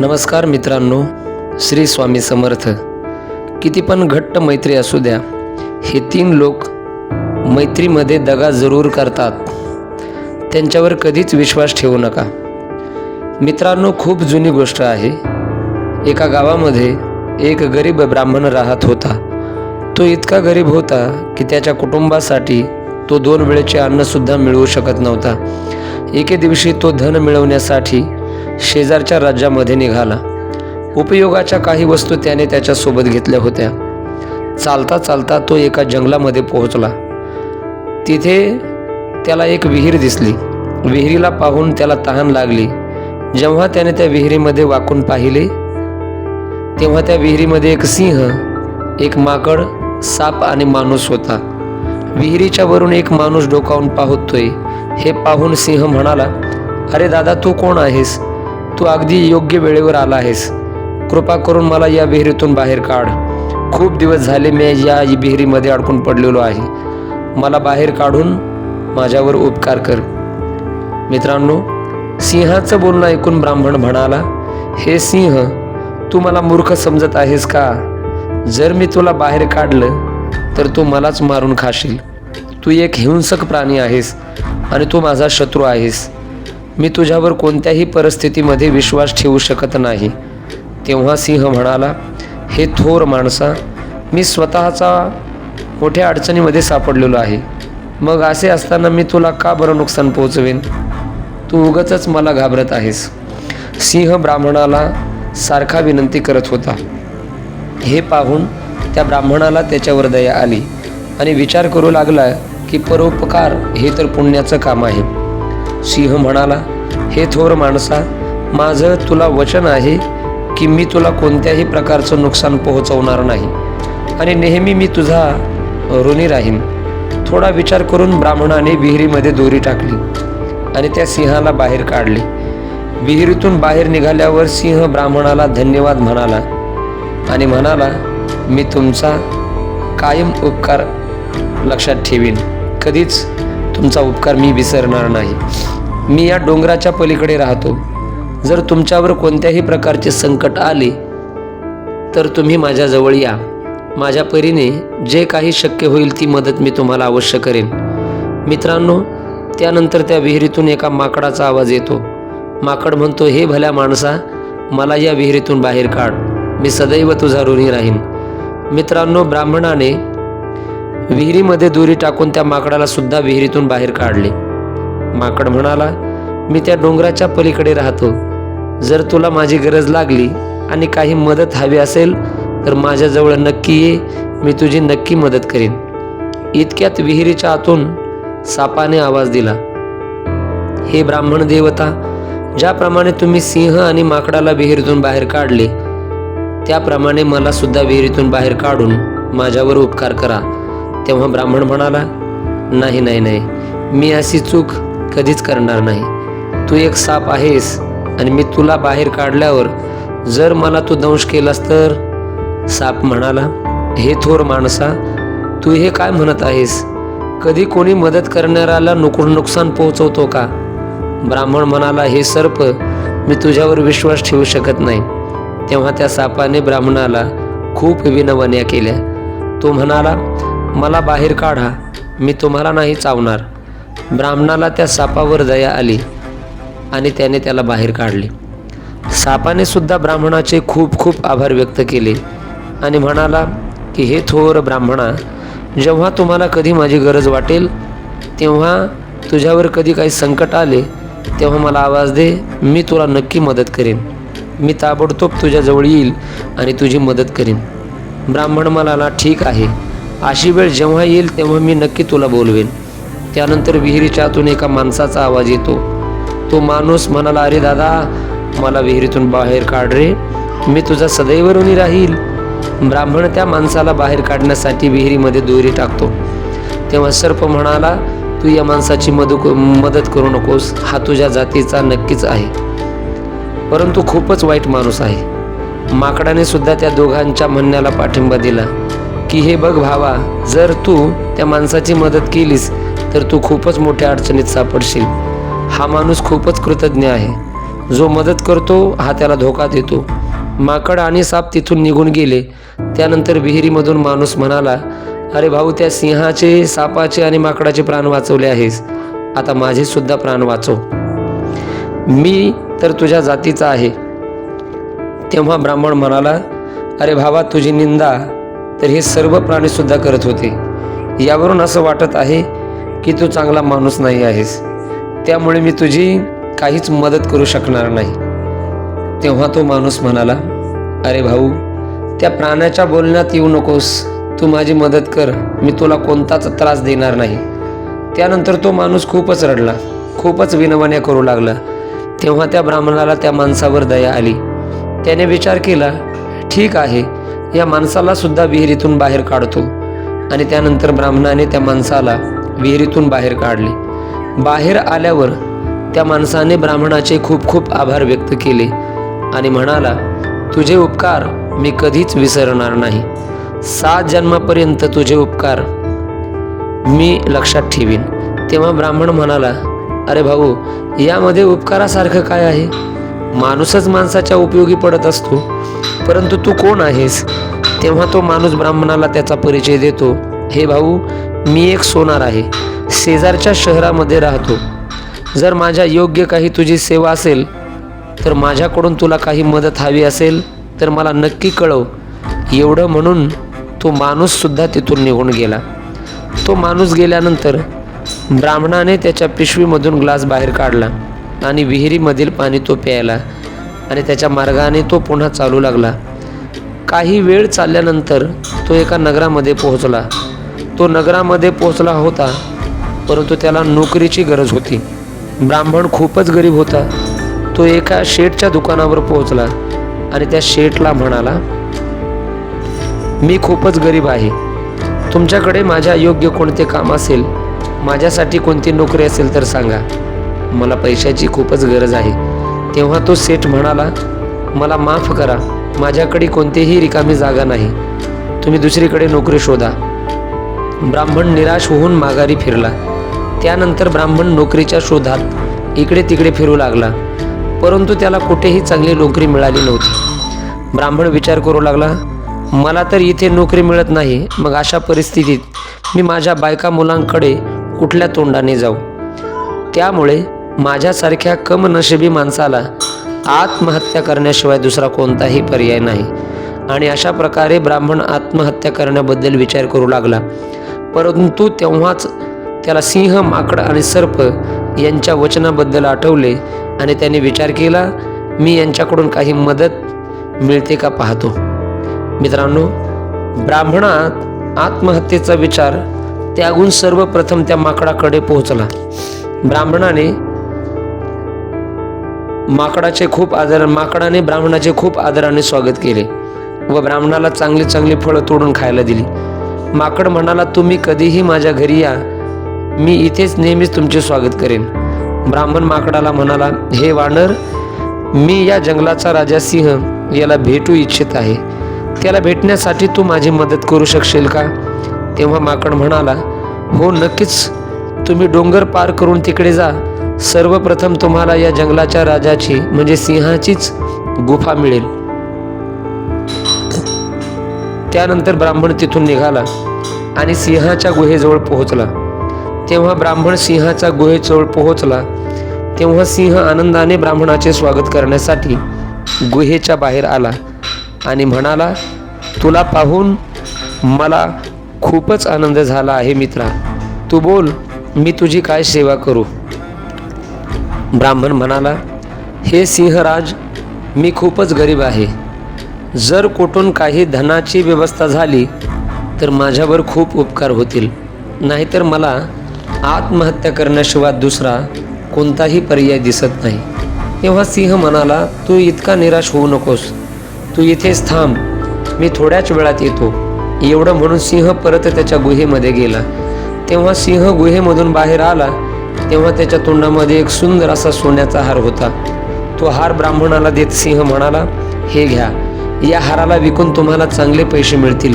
नमस्कार मित्रांनो श्री स्वामी समर्थ. किती पण घट्ट मैत्री असू द्या हे तीन लोक मैत्रीमध्ये दगा जरूर करतात. त्यांच्यावर कधीच विश्वास ठेवू नका. मित्रांनो खूप जुनी गोष्ट आहे. एका गावामध्ये एक गरीब ब्राह्मण राहत होता. तो इतका गरीब होता की त्याच्या कुटुंबासाठी तो दोन वेळेचे अन्नसुद्धा मिळवू शकत नव्हता. एके दिवशी तो धन मिळवण्यासाठी शेजारच्या राज्यामध्ये निघाला. उपयोगाच्या काही वस्तू त्याने त्याच्यासोबत घेतल्या होत्या. चालता चालता तो एका जंगलामध्ये पोहोचला. तिथे त्याला एक विहीर दिसली. विहिरीला पाहून त्याला तहान लागली. जेव्हा त्याने त्या विहिरीमध्ये वाकून पाहिले तेव्हा त्या विहिरीमध्ये एक सिंह एक माकड साप आणि माणूस होता. विहिरीच्या वरून एक माणूस डोकावून पाहतोय. हे पाहून सिंह म्हणाला अरे दादा तू कोण आहेस? तू अगदी योग्य वेळेवर आला आहेस. कृपा करून मला या विहिरीतून बाहेर काढ. खूप दिवस झाले मी या विहिरीमध्ये अडकून पडलेलो आहे. मला बाहेर काढून माझ्यावर उपकार कर. मित्रांनो सिंहाचं बोलणं ऐकून ब्राह्मण म्हणाला हे सिंह तू मला मूर्ख समजत आहेस का? जर मी तुला बाहेर काढलं तर तू मलाच मारून खाशील. तू एक हिंसक प्राणी आहेस आणि तू माझा शत्रू आहेस. मी तुझ्यावर कोणत्याही परिस्थितीमध्ये विश्वास ठेवू शकत नाही. तेव्हा सिंह म्हणाला हे थोर माणसा मी स्वतःचा मोठ्या अडचणीमध्ये सापडलेलो आहे. मग असे असताना मी तुला का बरं नुकसान पोहोचवेन? तू उगच मला घाबरत आहेस. सिंह ब्राह्मणाला सारखा विनंती करत होता. हे पाहून त्या ब्राह्मणाला त्याच्यावर दया आली आणि विचार करू लागला की परोपकार हे तर पुण्याचं काम आहे. सिंह म्हणाला हे थोर माणसा माझं तुला वचन आहे की मी तुला कोणत्याही प्रकारचं नुकसान पोहोचवणार नाही. आणि नेहमी मी तुझा ऋणी राहीन. थोडा विचार करून ब्राह्मणाने विहिरीमध्ये दोरी टाकली आणि त्या सिंहाला बाहेर काढले. विहिरीतून बाहेर निघाल्यावर सिंह ब्राह्मणाला धन्यवाद म्हणाला आणि म्हणाला मी तुमचा कायम उपकार लक्षात ठेवीन. कधीच तुमचा उपकार मी विसरणार नाही. मी या डोंगराच्या पलीकडे राहतो. जर तुमच्यावर कोणत्याही प्रकारचे संकट आले तर तुम्ही माझ्याजवळ या. माझ्या परीने जे काही शक्य होईल ती मदत मी तुम्हाला अवश्य करेन. मित्रांनो त्यानंतर त्या विहिरीतून एका माकडाचा आवाज येतो. माकड म्हणतो हे भल्या माणसा मला या विहिरीतून बाहेर काढ. मी सदैव तुझा ऋणी राहीन. मित्रांनो ब्राह्मणाने विहिरीमध्ये दोरी टाकून त्या माकडाला सुद्धा विहिरीतून बाहेर काढले. माकड म्हणाला मी त्या डोंगराच्या पलीकडे राहतो. जर तुला माझी गरज लागली आणि काही मदत हवी असेल तर माझ्याजवळ नक्की ये मी तुझी नक्की मदत करेन. इतक्यात विहिरीच्या आतून सापाने आवाज दिला हे ब्राह्मण देवता ज्याप्रमाणे तुम्ही सिंह आणि माकडाला विहिरीतून बाहेर काढले त्याप्रमाणे मला सुद्धा विहिरीतून बाहेर काढून माझ्यावर उपकार करा. तेव्हा ब्राह्मण म्हणाला नाही नाही नाही. मी अशी चूक कधीच करणार नाही. तू एक साप आहेस आणि मी तुला बाहेर काढल्यावर जर मला तू दंश केलास तर? साप म्हणाला हे थोर माणसा तू हे काय म्हणत आहेस? कधी कोणी मदत करणाऱ्याला नुकून नुकसान पोहोचवतो का? ब्राह्मण म्हणाला हे सर्प मी तुझ्यावर विश्वास ठेवू शकत नाही. तेव्हा त्या सापाने ब्राह्मणाला खूप विनवण्या केल्या. तो म्हणाला मला बाहेर काढा मी तुम्हाला नाही चावणार. ब्राह्मणाला त्या सापावर दया आली आणि त्याने त्याला बाहेर काढले. सापाने सुद्धा ब्राह्मणाचे खूप खूप आभार व्यक्त केले आणि म्हणाला की हे थोर ब्राह्मणा जेव्हा तुम्हाला कधी माझी गरज वाटेल तेव्हा तुझ्यावर कधी काही संकट आले तेव्हा मला आवाज दे मी तुला नक्की मदत करेन. मी ताबडतोब तुझ्याजवळ येईल आणि तुझी मदत करेन. ब्राह्मण म्हणाला ठीक आहे. अशी वेळ जेव्हा येईल तेव्हा मी नक्की तुला बोलवेन. त्यानंतर विहिरीच्या आतून एका माणसाचा आवाज येतो. तो माणूस म्हणाला अरे दादा मला विहिरीतून बाहेर काढ रे. मी तुझा सदैव ऋणी राहील. ब्राह्मण त्या माणसाला बाहेर काढण्यासाठी विहिरीमध्ये दोरी टाकतो. तेव्हा सर्प म्हणाला तू या माणसाची मदु मदत करू नकोस. हा तुझ्या जातीचा नक्कीच आहे. परंतु खूपच वाईट माणूस आहे. माकडाने सुद्धा त्या दोघांच्या म्हणण्याला पाठिंबा दिला. की हे बघ भावा जर तू त्या माणसाची मदत केलीस तर तू खूपच मोठ्या अडचणीत सापडशील. हा माणूस खूपच कृतज्ञ आहे. जो मदत करतो हा त्याला धोका देतो. माकड आणि साप तिथून निघून गेले. त्यानंतर विहिरीमधून माणूस म्हणाला अरे भाऊ त्या सिंहाचे सापाचे आणि माकडाचे प्राण वाचवले आहेस. आता माझे सुद्धा प्राण वाचव. मी तर तुझ्या जातीचा आहे. तेव्हा ब्राह्मण म्हणाला अरे भावा तुझी निंदा तर हे सर्व प्राणीसुद्धा करत होते. यावरून असं वाटत आहे की तू चांगला माणूस नाही आहेस. त्यामुळे मी तुझी काहीच मदत करू शकणार नाही. तेव्हा तो माणूस म्हणाला अरे भाऊ त्या प्राण्याच्या बोलण्यात येऊ नकोस. तू माझी मदत कर. मी तुला कोणताच त्रास देणार नाही. त्यानंतर तो माणूस खूपच रडला खूपच विनवण्या करू लागला. तेव्हा त्या ब्राह्मणाला त्या माणसावर दया आली. त्याने विचार केला ठीक आहे. या माणसाला सुद्धा विहिरीतून बाहेर काढतो. आणि त्यानंतर ब्राह्मणाने त्या माणसाला विहिरीतून बाहेर काढले. बाहेर आल्यावर त्या माणसाने ब्राह्मणाचे खूप खूप आभार व्यक्त केले आणि म्हणाला तुझे उपकार मी कधीच विसरणार नाही. सात जन्मापर्यंत तुझे उपकार मी लक्षात ठेवीन. तेव्हा ब्राह्मण म्हणाला अरे भाऊ यामध्ये उपकारासारखं काय आहे? माणूसच माणसाच्या उपयोगी पडत असतो. परंतु तू कोण आहेस? तेव्हा तो माणूस ब्राह्मणाला त्याचा परिचय देतो. हे भाऊ मी एक सोनार आहे. शेजारच्या शहरामध्ये राहतो. जर माझ्या योग्य काही तुझी सेवा असेल तर माझ्याकडून तुला काही मदत हवी असेल तर मला नक्की कळव. एवढं म्हणून तो माणूससुद्धा तिथून निघून गेला. तो माणूस गेल्यानंतर ब्राह्मणाने त्याच्या पिशवीमधून ग्लास बाहेर काढला आणि विहिरीमधील पाणी तो प्यायला आणि त्याच्या मार्गाने तो पुन्हा चालू लागला. काही वेळ चालल्यानंतर तो एका नगरामध्ये पोहोचला. तो नगरामध्ये पोहोचला होता परंतु त्याला नोकरीची गरज होती. ब्राह्मण खूपच गरीब होता. तो एका शेठच्या दुकानावर पोहोचला आणि त्या शेठला म्हणाला मी खूपच गरीब आहे. तुमच्याकडे माझ्या योग्य कोणते काम असेल? माझ्यासाठी कोणती नोकरी असेल तर सांगा. मला पैशाची खूपच गरज आहे. तेव्हा तो सेठ म्हणाला मला माफ करा माझ्याकडे कोणतीही रिकामी जागा नाही. तुम्ही दुसरीकडे नोकरी शोधा. ब्राह्मण निराश होऊन माघारी फिरला. त्यानंतर ब्राह्मण नोकरीच्या शोधात इकडे तिकडे फिरू लागला. परंतु त्याला कुठेही चांगली नोकरी मिळाली नव्हती. ब्राह्मण विचार करू लागला मला तर इथे नोकरी मिळत नाही. मग अशा परिस्थितीत मी माझ्या बायका मुलांकडे कुठल्या तोंडाने जाऊ? त्यामुळे माझ्यासारख्या कम नशिबी माणसाला आत्महत्या करण्याशिवाय दुसरा कोणताही पर्याय नाही. आणि अशा प्रकारे ब्राह्मण आत्महत्या करण्याबद्दल विचार करू लागला. परंतु तेव्हाच त्याला सिंह माकड आणि सर्प यांच्या वचनाबद्दल आठवले आणि त्याने विचार केला मी यांच्याकडून काही मदत मिळते का पाहतो? मित्रांनो ब्राह्मणात आत्महत्येचा विचार त्यागून सर्वप्रथम त्या माकडाकडे पोहोचला. ब्राह्मणाने माकडाचे खूप आदर माकडाने ब्राह्मणाचे खूप आदराने स्वागत केले व ब्राह्मणाला चांगली चांगली फळं तोडून खायला दिली. माकड म्हणाला तुम्ही कधीही माझ्या घरी या. मी इथेच नेहमीच तुमचे स्वागत करेन. ब्राह्मण माकडाला म्हणाला हे वानर मी या जंगलाचा राजा सिंह याला भेटू इच्छित आहे. त्याला भेटण्यासाठी तू माझी मदत करू शकशील का? तेव्हा माकड म्हणाला हो नक्कीच. तुम्ही डोंगर पार करून तिकडे जा. सर्वप्रथम तुम्हाला या जंगलाच्या राजाची म्हणजे सिंहाचीच गुफा मिळेल. त्यानंतर ब्राह्मण तिथून निघाला आणि सिंहाच्या गुहेजवळ पोहोचला. तेव्हा ब्राह्मण सिंहाच्या गुहेजवळ पोहोचला. तेव्हा सिंह आनंदाने ब्राह्मणाचे स्वागत करण्यासाठी गुहेच्या बाहेर आला आणि म्हणाला तुला पाहून मला खूपच आनंद झाला आहे मित्रा. तू बोल मी तुझी काय सेवा करू? ब्राह्मण म्हणाला हे सिंहराज मी खूपच गरीब आहे. जर कुठून काही धनाची व्यवस्था झाली तर माझ्यावर खूप उपकार होतील. नाहीतर मला आत्महत्या करण्याशिवाय दुसरा कोणताही पर्याय दिसत नाही. तेव्हा सिंह म्हणाला तू इतका निराश होऊ नकोस. तू इथेच थांब. मी थोड्याच वेळात येतो. एवढं म्हणून सिंह परत त्याच्या गुहेमध्ये गेला. तेव्हा सिंह गुहेमधून बाहेर आला. तेव्हा त्याच्या तोंडामध्ये एक सुंदर असा सोन्याचा हार होता. तो हार ब्राह्मणाला देत सिंह म्हणाला हे घ्या या हाराला विकून तुम्हाला चांगले पैसे मिळतील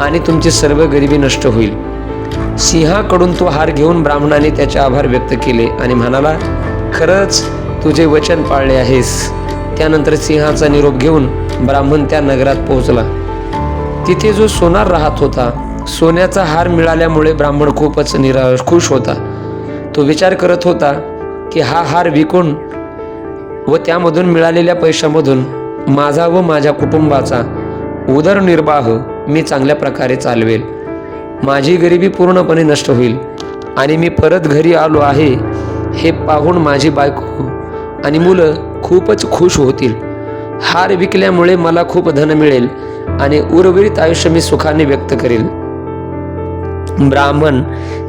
आणि तुमची सर्व गरिबी नष्ट होईल. सिंहाकडून तो हार घेऊन ब्राह्मणाने त्याचे आभार व्यक्त केले आणि म्हणाला खरंच तुझे वचन पाळले आहेस. त्यानंतर सिंहाचा निरोप घेऊन ब्राह्मण त्या नगरात पोहोचला. तिथे जो सोनार राहत होता सोन्याचा हार मिळाल्यामुळे ब्राह्मण खूपच निरा खुश होता. तो विचार करत होता की हा हार विकून व त्यामधून मिळालेल्या पैशामधून माझा व माझ्या कुटुंबाचा उदरनिर्वाह मी चांगल्या प्रकारे चालवेल. माझी गरिबी पूर्णपणे नष्ट होईल आणि मी परत घरी आलो आहे हे पाहून माझी बायको आणि मुलं खूपच खुश होतील. हार विकल्यामुळे मला खूप धन मिळेल आणि उर्वरित आयुष्य मी सुखाने व्यक्त करेल. ब्राह्मण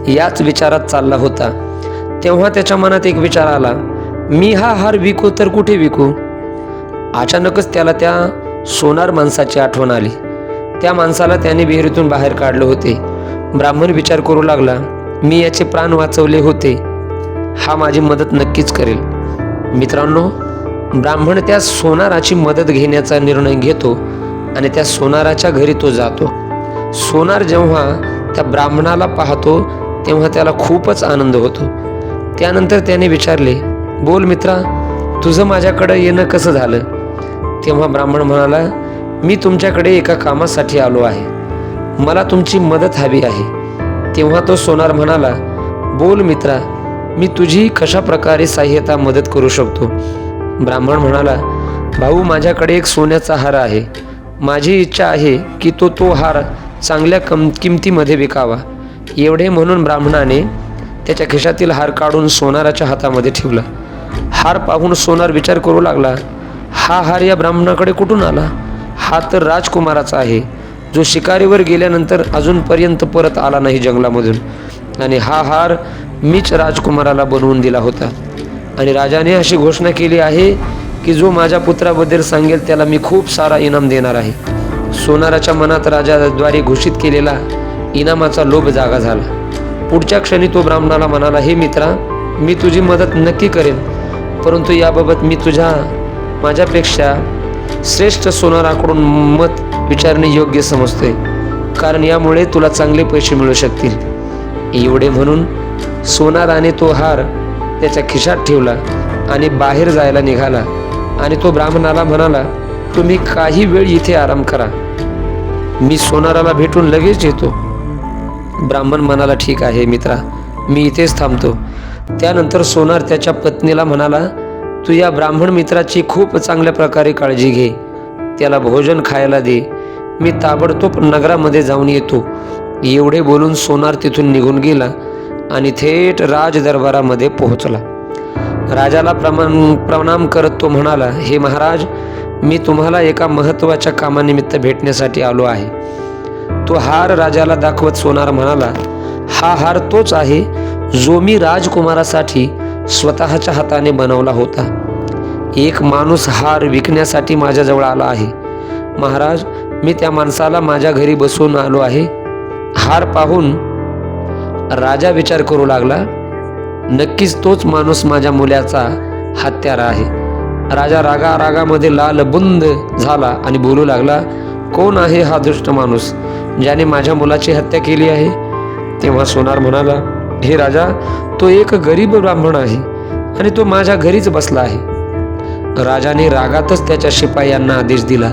याच विचारात चालला होता. तेव्हा त्याच्या मनात एक विचार आला मी हा हार विकू तर कुठे विकू? अचानकच त्याला त्या सोनार माणसाची आठवण आली. त्या माणसाला त्याने विहिरीतून बाहेर काढले होते. ब्राह्मण विचार करू लागला मी याचे प्राण वाचवले होते. हा माझी मदत नक्कीच करेल. मित्रांनो ब्राह्मण त्या सोनाराची मदत घेण्याचा निर्णय घेतो आणि त्या सोनाराच्या घरी तो जातो. सोनार जेव्हा त्या ब्राह्मणाला पाहतो तेव्हा त्याला खूपच आनंद होतो. त्यानंतर त्याने विचारले बोल मित्रा तुझं माझ्याकडं येणं कसं झालं? तेव्हा ब्राह्मण म्हणाला मी तुमच्याकडे एका कामासाठी आलो आहे. मला तुमची मदत हवी आहे. तेव्हा तो सोनार म्हणाला बोल मित्रा मी तुझी कशा प्रकारे सहाय्यता मदत करू शकतो? ब्राह्मण म्हणाला भाऊ माझ्याकडे एक सोन्याचा हार आहे. माझी इच्छा आहे की तो तो हार चांगल्या कम किमतीमध्ये विकावा. एवढे म्हणून ब्राह्मणाने त्याच्या खिशातील हार काढून सोनाराच्या हातामध्ये ठेवला. हार पाहून सोनार विचार करू लागला हा हार या ब्राह्मणाकडे कुठून आला? हा तर राजकुमाराचा आहे. जो शिकारीवर गेल्यानंतर अजूनपर्यंत परत आला नाही जंगलामधून. आणि हा हार मीच राजकुमाराला बनवून दिला होता. आणि राजाने अशी घोषणा केली आहे की जो माझ्या पुत्राबद्दल सांगेल त्याला मी खूप सारा इनाम देणार आहे. सोनाराच्या मनात राजाद्वारे घोषित केलेला इनामाचा लोभ जागा झाला. पुढच्या क्षणी तो ब्राह्मणाला म्हणाला हे मित्रा मी तुझी मदत नक्की करेन परंतु याबाबत मी तुझ्या माझ्यापेक्षा श्रेष्ठ सोनाराकडून मत विचारणे योग्य समजतोय कारण यामुळे तुला चांगले पैसे मिळू शकतील. एवढे म्हणून सोनाराने तो हार त्याच्या खिशात ठेवला आणि बाहेर जायला निघाला आणि तो ब्राह्मणाला म्हणाला तुम्ही काही वेळ इथे आराम करा. मी सोनाराला भेटून लगेच येतो. ब्राह्मण म्हणाला ठीक आहे मित्रा मी इथेच थांबतो. त्यानंतर सोनार त्याच्या पत्नीला म्हणाला तू या ब्राह्मण मित्राची खूप चांगल्या प्रकारे काळजी घे. त्याला भोजन खायला दे. मी ताबडतोब नगरामध्ये जाऊन येतो. एवढे बोलून सोनार तिथून निघून गेला आणि थेट राज दरबारामध्ये पोहोचला. राजाला प्रमाण प्रणाम करत तो म्हणाला हे महाराज मी तुम्हाला एका महत्त्वाच्या कामानिमित्त भेटण्यासाठी आलो आहे. तो हार राजाला दाखवत सोनार म्हणाला हा हार तोच आहे जो मी राजकुमारासाठी स्वतःच्या हाताने बनवला होता. एक माणूस हार विकण्यासाठी माझ्याजवळ आला आहे. महाराज मी त्या माणसाला माझ्या घरी बसवून आलो आहे. हार पाहून राजा विचार करू लागला नक्कीच तोच माणूस माझ्या मुलाचा हत्यारा आहे. राजा रागा रागामध्ये लाल बुंद झाला आणि बोलू लागला कोण आहे हा दुष्ट माणूस? ज्याने माझ्या मुलाची हत्या केली आहे तेव्हा सोनार म्हणाला हे राजा तो एक गरीब ब्राह्मण आहे आणि तो माझ्या घरीच बसला आहे. राजाने रागातच त्याच्या शिपायांना आदेश दिला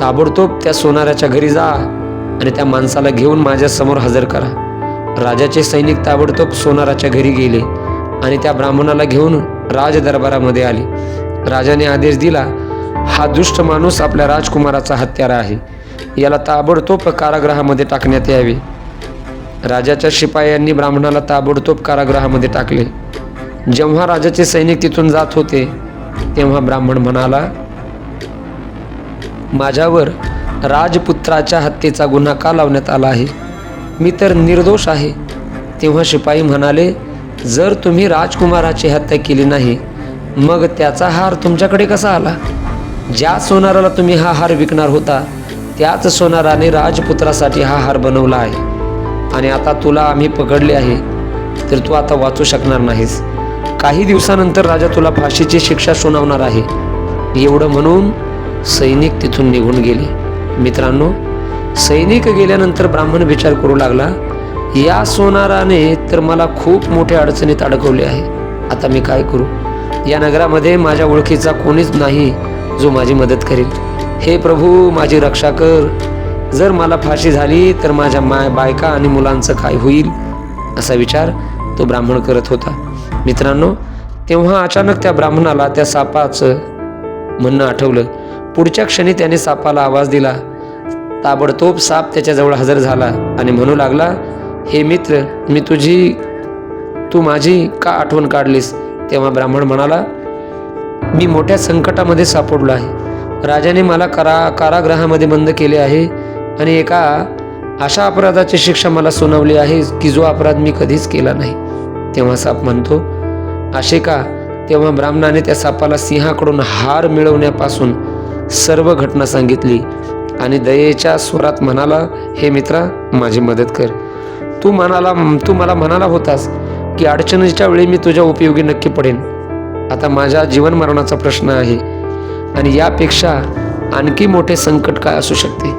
ताबडतोब त्या सोनाराच्या घरी जा आणि त्या माणसाला घेऊन माझ्यासमोर हजर करा. राजाचे सैनिक ताबडतोब सोनाराच्या घरी गेले आणि त्या ब्राह्मणाला घेऊन राज दरबारामध्ये आले. राजाने आदेश दिला हा दुष्ट माणूस आपल्या राजकुमाराचा हत्यारा आहे. याला ताबडतोब कारागृहामध्ये टाकण्यात यावे. राजाच्या शिपायांनी ब्राह्मणाला ताबडतोब कारागृहामध्ये टाकले. जेव्हा राजाचे सैनिक तिथून जात होते तेव्हा ब्राह्मण म्हणाला माझ्यावर राजपुत्राच्या हत्येचा गुन्हा का लावण्यात आला आहे? मी तर निर्दोष आहे. तेव्हा शिपाई म्हणाले जर तुम्ही राजकुमाराची हत्या केली नाही मग त्याचा हार तुमच्याकडे कसा आला? ज्या सोनाराला तुम्ही हा हार विकणार होता त्याच सोनाराने राजपुत्रासाठी हा हार बनवला आहे. आणि आता तुला आम्ही पकडले आहे. तर तू आता वाचू शकणार नाहीस. काही दिवसानंतर राजा तुला फाशीची शिक्षा सुनावणार आहे. एवढं म्हणून सैनिक तिथून निघून गेले. मित्रांनो सैनिक गेल्यानंतर ब्राह्मण विचार करू लागला या सोनाराने तर मला खूप मोठ्या अडचणीत अडकवले आहे. आता मी काय करू? या नगरामध्ये माझ्या ओळखीचा कोणीच नाही जो माझी मदत करेल. हे प्रभू माझी रक्षा कर. जर मला फाशी झाली तर माझ्या माय बायका आणि मुलांचं काय होईल? असा विचार तो ब्राह्मण करत होता. मित्रांनो तेव्हा अचानक त्या ब्राह्मणाला त्या सापाचं म्हणणं आठवलं. पुढच्या क्षणी त्याने सापाला आवाज दिला. ताबडतोब साप त्याच्याजवळ हजर झाला आणि म्हणू लागला हे मित्र मी तुझी तू माझी का आठवण काढलीस? तेव्हा ब्राह्मण म्हणाला मी मोठ्या संकटामध्ये सापडलो आहे. राजाने मला करा कारागृहामध्ये बंद केले आहे आणि एका अशा अपराधाची शिक्षा मला सुनावली आहे की जो अपराध मी कधीच केला नाही. तेव्हा साप म्हणतो असे का? तेव्हा ब्राह्मणाने त्या सापाला सिंहाकडून हार मिळवण्यापासून सर्व घटना सांगितली आणि दयेच्या स्वरात म्हणाला हे मित्रा माझी मदत कर. तू म्हणाला तू मला म्हणाला होतास की अडचणीच्या वेळी मी तुझ्या उपयोगी नक्की पडेन. आता माझ्या जीवन मरणाचा प्रश्न आहे. आणि यापेक्षा आणखी मोठे संकट काय असू शकते?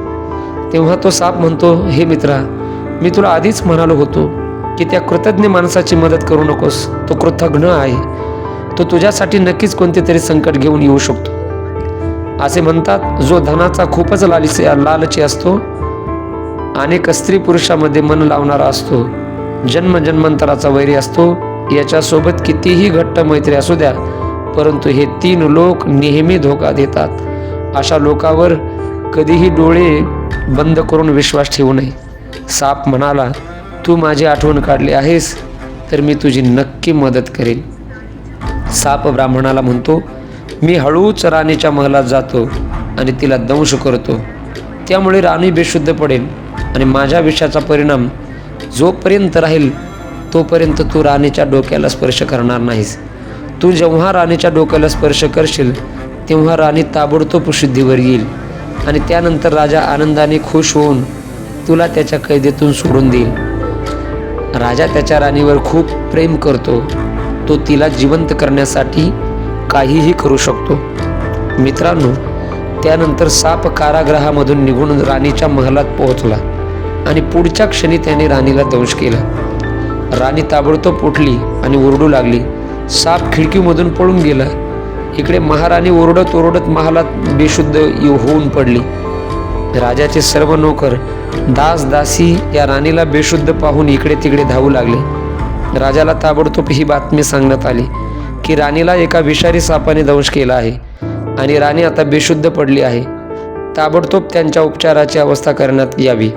तेव्हा तो साप म्हणतो हे मित्रा मी तुला आधीच म्हणालो होतो की त्या कृतज्ञ माणसाची मदत करू नकोस. तो कृतज्ञ आहे. तो तुझ्यासाठी नक्कीच कोणते तरी संकट घेऊन येऊ शकतो. असे म्हणतात जो धनाचा खूपच लालची लालची असतो अनेक स्त्री पुरुषामध्ये मन लावणारा असतो जन्म जन्मांतराचा वैरी असतो याच्यासोबत कितीही घट्ट मैत्री असू द्या परंतु हे तीन लोक नेहमी धोका देतात. अशा लोकावर कधीही डोळे बंद करून विश्वास ठेवू नये. साप म्हणाला तू माझी आठवण काढली आहेस तर मी तुझी नक्की मदत करेन. साप ब्राह्मणाला म्हणतो मी हळूच राणीच्या महलात जातो आणि तिला दंश करतो. त्यामुळे राणी बेशुद्ध पडेल आणि माझ्या विषयाचा परिणाम जोपर्यंत राहील तोपर्यंत तू राणीच्या डोक्याला स्पर्श करणार नाहीस. तू जेव्हा राणीच्या डोक्याला स्पर्श करशील तेव्हा राणी ताबडतोब शुद्धीवर येईल आणि त्यानंतर राजा आनंदाने खुश होऊन तुला त्याच्या कैदेतून सोडून देईल. राजा त्याच्या राणीवर खूप प्रेम करतो. तो तिला जिवंत करण्यासाठी काहीही करू शकतो. मित्रांनो त्यानंतर साप कारागृहामधून निघून राणीच्या महलात पोहोचला आणि पुढच्या क्षणी त्याने राणीला दंश केला. राणी ताबडतोब उठली आणि ओरडू लागली साप खिडकीमधून पळून गेला. इकडे महाराणी ओरडत ओरडत महालात बेशुद्ध होऊन पडली. राजाचे सर्व नोकर दास दासी या राणीला बेशुद्ध पाहून इकडे तिकडे धावू लागले. राजाला ताबडतोब ही बातमी सांगण्यात आली की राणीला एका विषारी सापाने दंश केला आहे आणि राणी आता बेशुद्ध पडली आहे. ताबडतोब त्यांच्या उपचाराची अवस्था करण्यात यावी.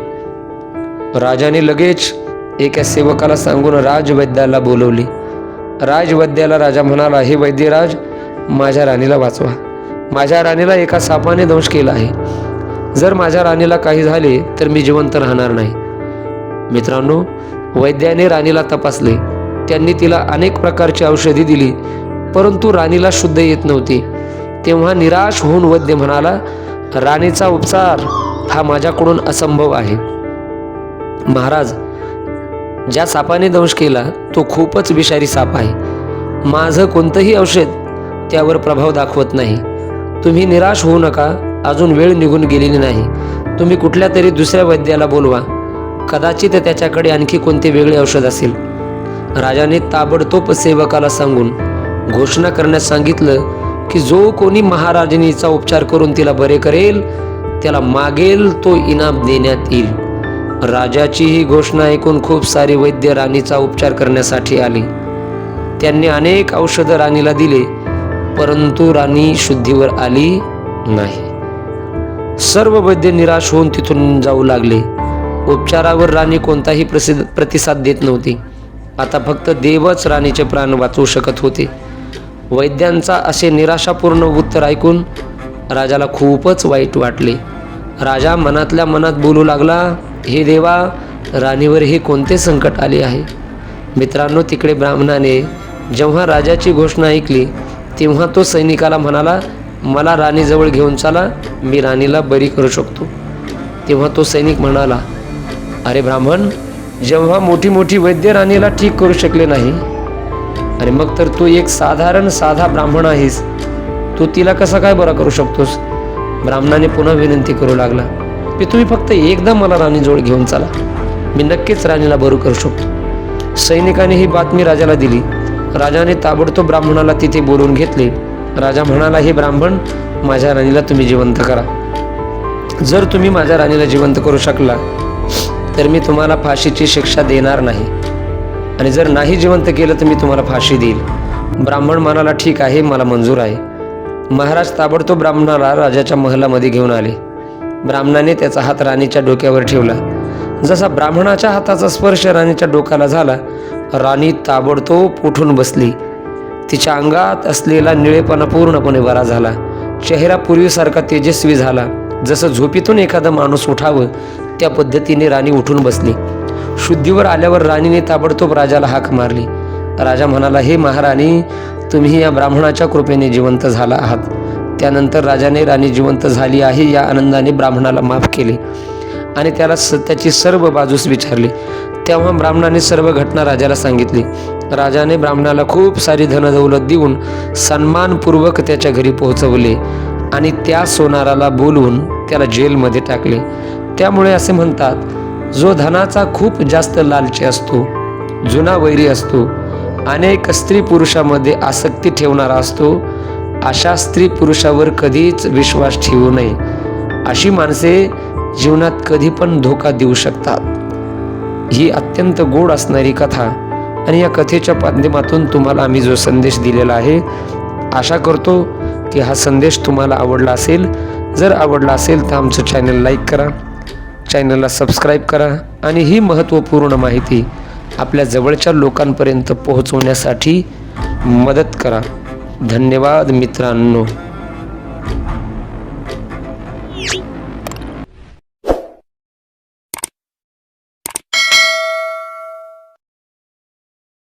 राजाने लगेच एका सेवकाला सांगून राजवैद्याला बोलवले. राजवैद्याला राजा म्हणाला हे वैद्यराज माझ्या राणीला वाचवा. माझ्या राणीला एका सापाने दंश केला आहे. जर माझ्या राणीला काही झाले तर मी जिवंत राहणार नाही. मित्रांनो वैद्याने राणीला तपासले. त्यांनी तिला अनेक प्रकारची औषधी दिली परंतु राणीला शुद्ध येत नव्हती. तेव्हा निराश होऊन वैद्य म्हणाला राणीचा उपचार हा माझ्याकडून असंभव आहे. महाराज ज्या सापाने दंश केला तो खूपच विषारी साप आहे. माझं कोणतंही औषध त्यावर प्रभाव दाखवत नाही. तुम्ही निराश होऊ नका अजून वेळ निघून गेलेली नाही. तुम्ही कुठल्या तरी दुसऱ्या वैद्याला बोलवा. कदाचित त्याच्याकडे आणखी कोणते वेगळे औषध असेल. राजाने ताबडतोब सेवकाला सांगून घोषणा करण्यास सांगितलं की जो कोणी महाराजनीचा उपचार करून तिला बरे करेल त्याला मागेल तो इनाम देण्यात येईल. राजाची ही घोषणा ऐकून खूप सारी वैद्य राणीचा उपचार करण्यासाठी आले. त्यांनी अनेक औषधं राणीला दिले परंतु राणी शुद्धीवर आली नाही. सर्व वैद्य निराश होऊन तिथून जाऊ लागले. उपचारावर राणी कोणताही प्रसिद्ध प्रतिसाद देत नव्हती. आता फक्त देवच राणीचे प्राण वाचवू शकत होते. वैद्यांचा असे निराशापूर्ण उत्तर ऐकून राजाला खूपच वाईट वाटले. राजा मनातल्या मनात बोलू लागला हे देवा राणीवर हे कोणते संकट आले आहे? मित्रांनो तिकडे ब्राह्मणाने जेव्हा राजाची घोषणा ऐकली तेव्हा तो सैनिकाला म्हणाला मला राणीजवळ घेऊन चला मी राणीला बरी करू शकतो. तेव्हा तो सैनिक म्हणाला अरे ब्राह्मण जेव्हा मोठी मोठी वैद्य राणीला ठीक करू शकले नाही अरे मग तर तू एक साधारण साधा ब्राह्मण आहेस. तू तिला कसा काय बरा करू शकतोस? ब्राह्मणाने पुन्हा विनंती करू लागला की तुम्ही फक्त एकदा मला राणीजवळ घेऊन चला. मी नक्कीच राणीला बरू करू शकतो सैनिकाने ही बातमी राजाला दिली. राजाने ताबडतोब ब्राह्मणाला तिथे बोलवून घेतले. राजा म्हणाला हे ब्राह्मण माझ्या राणीला तुम्ही जिवंत करा. जर तुम्ही माझ्या राणीला जिवंत करू शकला तर मी तुम्हाला फाशीची शिक्षा देणार नाही. आणि जर नाही जिवंत केलं तर मी तुम्हाला फाशी देईल. ब्राह्मण म्हणाला ठीक आहे मला मंजूर आहे. महाराज ताबडतोब ब्राह्मणाला राजाच्या महलामध्ये घेऊन आले. ब्राह्मणाने त्याचा हात राणीच्या डोक्यावर ठेवला. जसा ब्राह्मणाच्या हाताचा स्पर्श राणीच्या डोक्याला झाला राणी ताबडतोब उठून बसली. तिच्या अंगात असलेला निळेपणा पूर्णपणे बरा झाला. चेहरा पूर्वीसारखा तेजस्वी झाला. जसं झोपीतून एखादा माणूस उठावं त्या पद्धतीने राणी उठून बसली. शुद्धीवर आल्यावर राणीने ताबडतोब राजाला हाक मारली. राजा म्हणाला हे महाराणी तुम्ही या ब्राह्मणाच्या कृपेने जिवंत झाला आहात. त्यानंतर राजाने राणी जिवंत झाली आहे या आनंदाने ब्राह्मणाला माफ केले. आणि त्याला स त्याची सर्व बाजूस विचारली. तेव्हा ब्राह्मणाने सर्व घटना राजाला सांगितली. राजाने ब्राह्मणाला खूप सारी धनदौलत देऊन सन्मानपूर्वक त्याच्या घरी पोहोचवले आणि त्या सोनाराला बोलवून त्याला जेलमध्ये टाकले. त्यामुळे असे म्हणतात जो धनाचा खूप जास्त लालची असतो जुना वैरी असतो अनेक स्त्री पुरुषामध्ये आसक्ती ठेवणारा असतो अशा स्त्री पुरुषावर कधीच विश्वास ठेवू नये. अशी माणसे जीवनात कधी पण धोका देऊ शकतात. ही अत्यंत गोड असणारी कथा आणि या कथेच्या माध्यमातून तुम्हाला आम्ही जो संदेश दिलेला आहे आशा करतो की हा संदेश तुम्हाला आवडला असेल. जर आवडला असेल तर आमचं चॅनल लाईक करा चॅनलला सबस्क्राईब करा आणि ही महत्त्वपूर्ण माहिती आपल्या जवळच्या लोकांपर्यंत पोहोचवण्यासाठी मदत करा. धन्यवाद मित्रांनो.